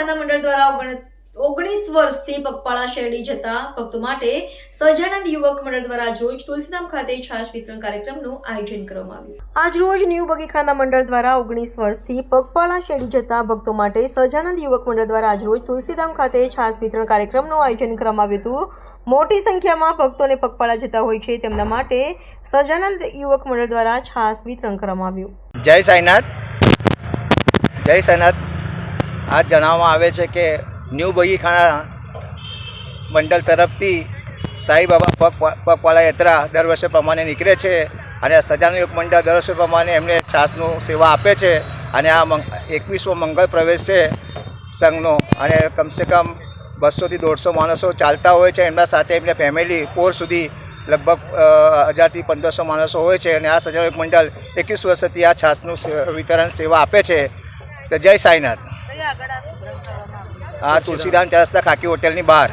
ખાના મંડળ દ્વારા ઓગણીસ વર્ષથી પગપાળા શેરડી જતા ભક્તો માટે સજાનંદ યુવક મંડળ દ્વારા જોજ તુલસીધામ ખાતે છાશ વિતરણ કાર્યક્રમનું આયોજન કરવામાં આવ્યું. આજરોજ ન્યૂ બગીખાના મંડળ દ્વારા ઓગણીસ વર્ષથી પગપાળા શેરડી જતા ભક્તો માટે સજાનંદ યુવક મંડળ દ્વારા આજરોજ તુલસીધામ ખાતે છાશ વિતરણ કાર્યક્રમનું આયોજન કરવામાં આવ્યું હતું. મોટી સંખ્યામાં ભક્તોને પગપાળા જતા હોય છે, તેમના માટે સજાનંદ યુવક મંડળ દ્વારા છાશ વિતરણ કરવામાં આવ્યું. જય સાઈનાથ. જય સાઈનાથ. આ જણાવવામાં આવે છે કે ન્યૂ બગીખાના મંડળ તરફથી સાંઈબાબા પગ પગવાળા યાત્રા દર વર્ષે પ્રમાણે નીકળે છે અને સજાન યોગ મંડળ દર વર્ષે પ્રમાણે એમને છાસનું સેવા આપે છે અને આ એકવીસમો મંગળ પ્રવેશ છે સંઘનો અને કમસે કમ બસોથી દોઢસો માણસો ચાલતા હોય છે એમના સાથે એમને ફેમિલી પોર સુધી લગભગ હજારથી પંદરસો માણસો હોય છે અને આ યોગ મંડળ એકવીસ વર્ષથી આ છાસનું વિતરણ સેવા આપે છે. તો જય સાઈનાથ. આ તુલસીદાન ચાર ખાકી હોટેલની બહાર.